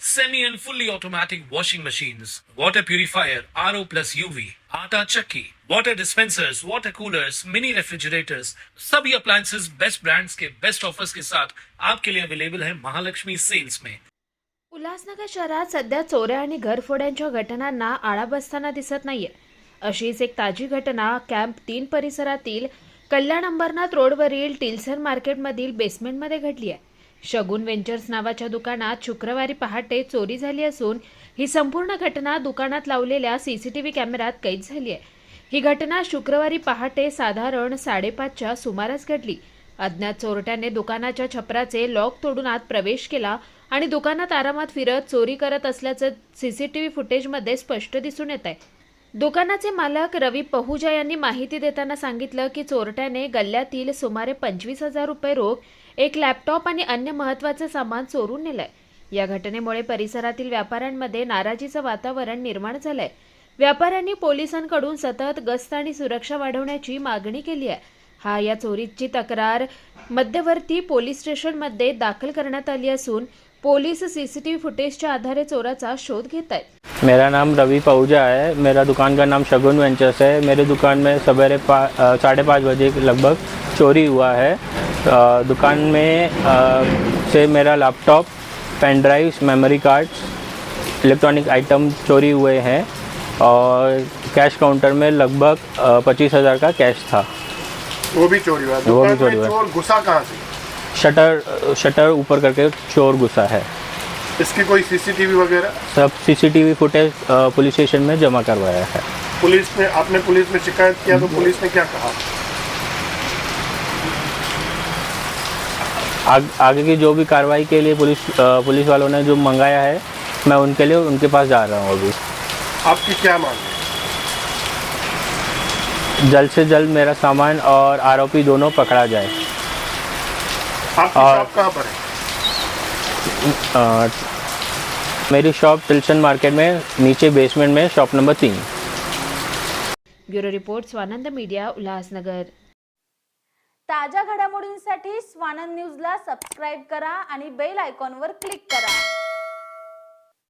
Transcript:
semi and fully automatic washing machines, water purifier, RO plus UV, आटा चक्की, water dispensers, water coolers, mini refrigerators, सभी appliances best brands के best offers के साथ आपके लिए अवेलेबल है महालक्ष्मी सेल्स में उल्हासनगर शहरात सध्या चोऱ्या आणि घरफोड्यांच्या घटनांना आळा बसताना दिसत नाहीये. अशीच एक ताजी घटना कॅम्प तीन परिसरातील कल्याण अंबरनाथ रोडवरील टिल्सन मार्केटमधील बेसमेंटमध्ये घडली आहे शगुन वेंचर्स नावाच्या दुकानात शुक्रवारी पहाटे चोरी झाली असून ही संपूर्ण घटना दुकानात लावलेल्या सीसीटीव्ही कॅमेऱ्यात कैद झाली आहे. ही घटना शुक्रवारी पहाटे साधारण साडेपाचच्या सुमारास घडली. अज्ञात चोरट्याने दुकानाच्या छपराचे लॉक तोडून आत प्रवेश केला आणि दुकानात आरामात फिरत चोरी करत असल्याचं सीसीटीव्ही फुटेजमध्ये स्पष्ट दिसून येत आहे. दुकानाचे मालक रवी पहुजा यांनी माहिती देताना सांगितलं की चोरट्याने गल्ल्यातील सुमारे पंचवीस हजार रुपये रोख एक लॅपटॉप आणि अन्य महत्त्वाचे सामान चोरून नेलंय. या घटनेमुळे परिसरातील व्यापाऱ्यांमध्ये नाराजीचं वातावरण निर्माण झालंय. व्यापाऱ्यांनी पोलिसांकडून सतत गस्त आणि सुरक्षा वाढवण्याची मागणी केली आहे. हा या चोरीची तक्रार मध्यवर्ती पोलीस स्टेशनमध्ये दाखल करण्यात आली असून पोलीस सीसीटीव्ही फुटेजच्या आधारे चोराचा शोध घेत आहेत मेरा नाम रवि पहुजा है। मेरा दुकान का नाम शगुन वेंचर्स है। मेरे दुकान में सवेरे पा साढ़े पाँच बजे लगभग चोरी हुआ है। अ, दुकान में अ, से मेरा laptop pen drives memory cards electronic item चोरी हुए हैं और कैश काउंटर में लगभग पच्चीस हज़ार का कैश था। वो भी चोरी हुआ वो भी चोरी हुआ। चोर घुसा कहाँ से? शटर शटर ऊपर करके चोर घुसा है। इसकी कोई सीसीटीवी वगैरह? सब सीसीटीवी फुटेज पुलिस स्टेशन में जमा करवाया है। पुलिस ने आपने पुलिस में शिकायत किया तो पुलिस ने क्या कहा? आग, आगे की जो भी कार्रवाई के लिए पुलिस पुलिस वालों ने जो मंगाया है मैं उनके लिए उनके पास जा रहा हूँ अभी। आपकी क्या मांग है? जल्द से जल्द मेरा सामान और आरोपी दोनों पकड़ा जाए। आपकी और- कहाँ पर है? मेरी शॉप टिल्सन मार्केट में नीचे बेसमेंट में शॉप नंबर तीन। Bureau report Swanand media Ulhasnagar. ताज्या घडामोडींसाठी स्वानंद न्यूजला सबस्क्राईब करा आणि बेल आयकॉनवर क्लिक करा.